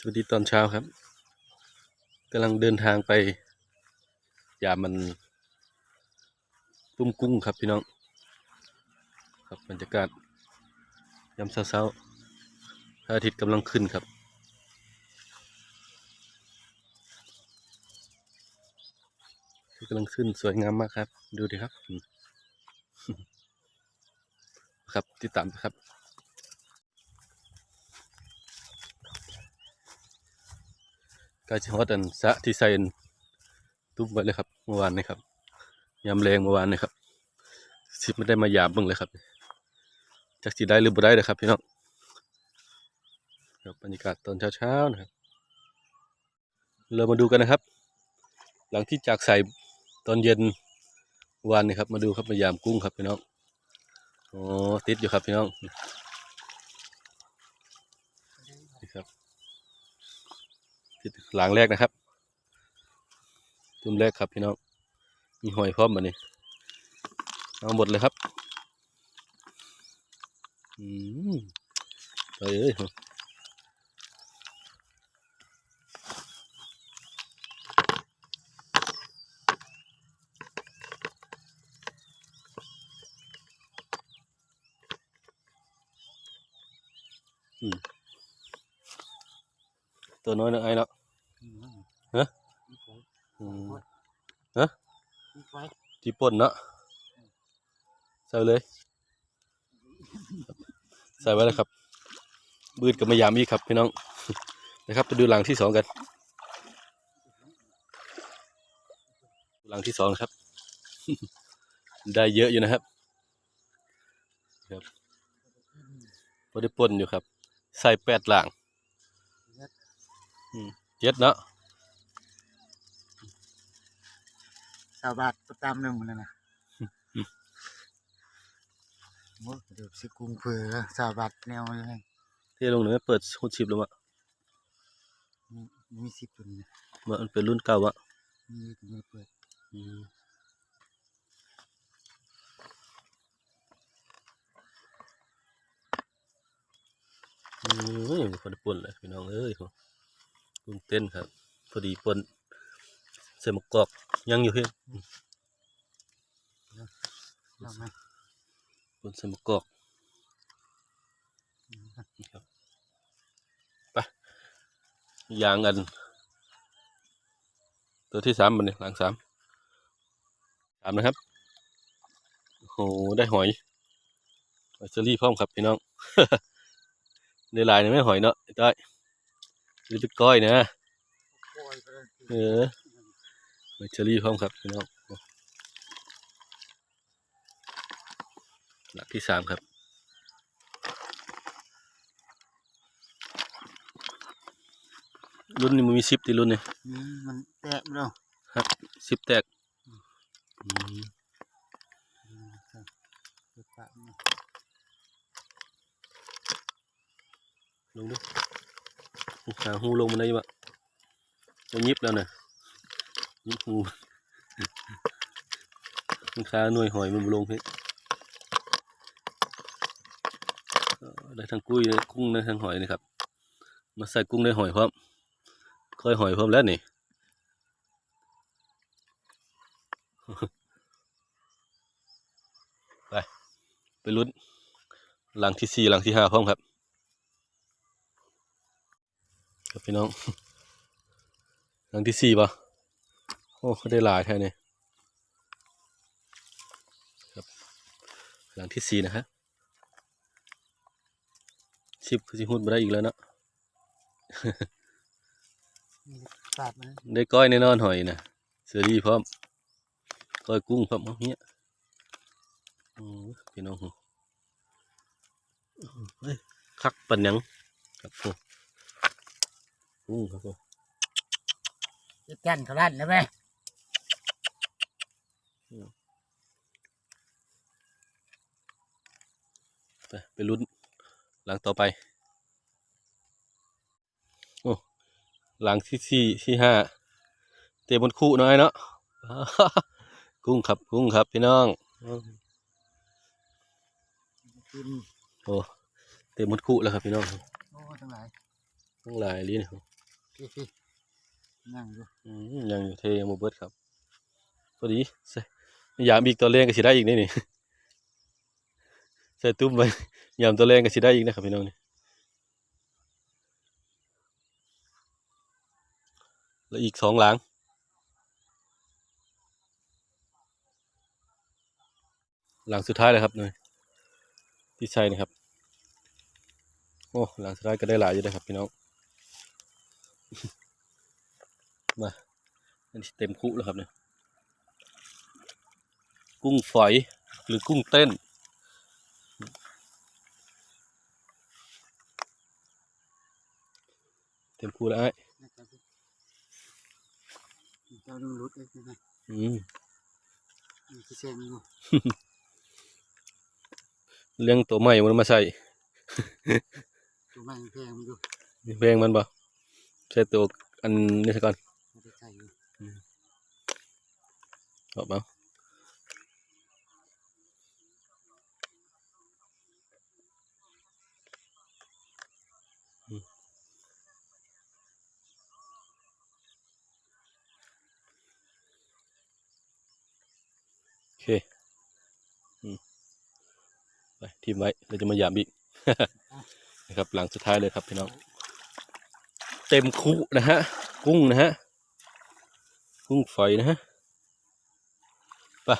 สวัสดีตอนเช้าครับกำลังเดินทางไป ยามมันตุ้มกุ้งครับพี่น้อง ครับบรรยากาศยามเช้าๆพระอาทิตย์กำลังขึ้นครับ กำลังขึ้นสวยงามมากครับ ดูดิครับ ครับติดตามครับ กาชิฮอดอันสะที่ใส่ตุ้มไว้เลยครับเมื่อวานนี้ครับยามแรงเมื่อวานนี้ครับสิไม่ได้มายามบิ่งเลยครับจักสิได้หรือบ่ได้เลยครับพี่น้องครับบรรยากาศตอนเช้าๆนะครับ เรามาดูกันนะครับ หลังที่จากใส่ตอนเย็นวานนี้ครับมาดูครับมายามกุ้งครับพี่น้องอ๋อติดอยู่ครับพี่น้องนี่ครับ หลังแรกนะครับตุ้มแรกครับพี่น้องมีหอยพร้อมมานี่เอาหมดเลยครับอืมไปเอ้ยอืมตัวน้อยนะไอ้เนาะ ฮะอืมฮะไฟที่ป่นเนาะใส่เลยใส่ไว้เลยครับบืดกับมายามอีกครับพี่น้องนะครับไปดูหลังที่สองกัน หลังที่สองนะครับ ได้เยอะอยู่นะครับครับพอได้ป่นอยู่ครับ ใส่แปดหลังอืมเจ็ดเนาะาวบาทประจำหนึ่งมันนะโอ้เดี๋ยวสิกุ้งเผือสาวบาทแนวยังไงที่ลงหนึ่งเปิดหุดชิปแล้วอะมีมีสิบตัวนี้นะว่ามันเป็นรุ่นเก่าวะมีตัวนี้เปิดอืมอืมพอดีป่นเลยพี่น้องเอ้ยกุ้งเต้นครับ พอดีป่น ใส่มะกอกยังอยู่เพื่อนเอาไหมป่นใส่มะกอกนี่ครับไปยางกัน ตัวที่สามมันเนี่ยหลังสามสามนะครับโอ้โหได้หอยหอยเชอรี่พร้อมครับพี่น้องได้หลายเนี่ยไม่หอยเนาะได้หรือเป็นก้อยนะโอ้ยไปเลยเออ หอยเชอรี่พร้อมครับพี่น้องหลักที่สามครับรุ่นนี้มันมีซิปที่รุ่นนี้อืมมันแตกแล้วครับซิปแตกอืมอืมครับเปิดปากมันลงดูหาหูลงมาได้ปะมันยิบแล้วนะยิ บหูมันคาหน่วยหอยมันลงเพี่ได้ทั้งกุ้ยได้กุ้งได้ทั้งหอยนะครับ มาใส่กุ้งได้หอยพร้อมค่อยหอยพร้อมแล้วนี่ไป ไปลุ้นหลังที่สี่หลังที่ห้าพร้อมครับ ครับพี่น้อง หลังที่สี่ปะ โอ้เขาได้หลายแค่นี้ครับหลังที่สี่นะฮะชิบคือสิหุ่นมาได้อีกแล้วเนาะได้ก้อยแน่นอนหอยนะเสือดีพร้อมก้อยกุ้งพร้อมเนี้ยอ้พี่น้องหูเฮ้ยคักปันยังครับผมกุ้งครับผมจะแก่นเขาลั่นแล้วไหม ไปไปลุ้นหลังต่อไป โอ้หลังที่สี่ที่ห้าเตะบนคู่หน่อยเนาะกุ้งครับกุ้งครับพี่น้องกินโอ้เตะบนคู่แล้วครับพี่น้องโอ้ทั้งหลายทั้งหลายลิ้นพี่พี่นั่งอยู่อืมยังอยู่เทยังบ่เบิดครับพอดีใส่ยามอีกตัวแรงก็สิได้อีกนี่นี่ ใส่ตุ้มไว้ยามตัวแรงก็สิได้อีกนะครับพี่น้องนี่แล้วอีกสองหลังหลังสุดท้ายเลยครับนี่ที่ใช่นะครับ โอ้หลังสุดท้ายก็ได้หลายอยู่นะครับพี่น้องมาอันนี้เต็มคุแล้วครับเนี่ยกุ้งฝอยหรือกุ้งเต้น เต็มคุแล้วไอ้นะครับเจ้าดูรุดเลยนะอืมมีที่เส้นอยู่เลี้ยงตัวใหม่มันมาใส่ตัวไม้แพงมันอยู่แพงมันบ่ใส่ตัวอันนี้ซะก่อนไม่ได้ใส่อยู่เอาเอา เคอืมไปทีมไว้เราจะมาหยามอีกนะครับหลังสุดท้ายเลยครับพี่น้อง เต็มคุนะฮะ กุ้งนะฮะ กุ้งฝอยนะฮะไป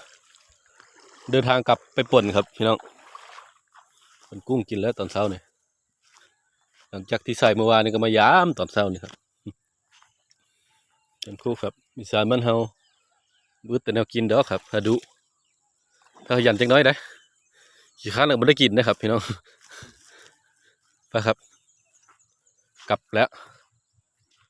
เดินทางกลับไปป่นครับพี่น้องเป่นกุ้งกินแล้วตอนเช้าเนี่ยหลังจากที่ใส่เมื่อวานนี่ก็มายามตอนเช้านี่ครับเต็มคู่ครับมีสารบ้านเฮาบืดแต่แนวกินด้อครับถ้าดู ขยันจังน้อยได้ขี้ข้านก็ไม่ได้กินนะครับ พี่น้องไปครับ กลับแล้ว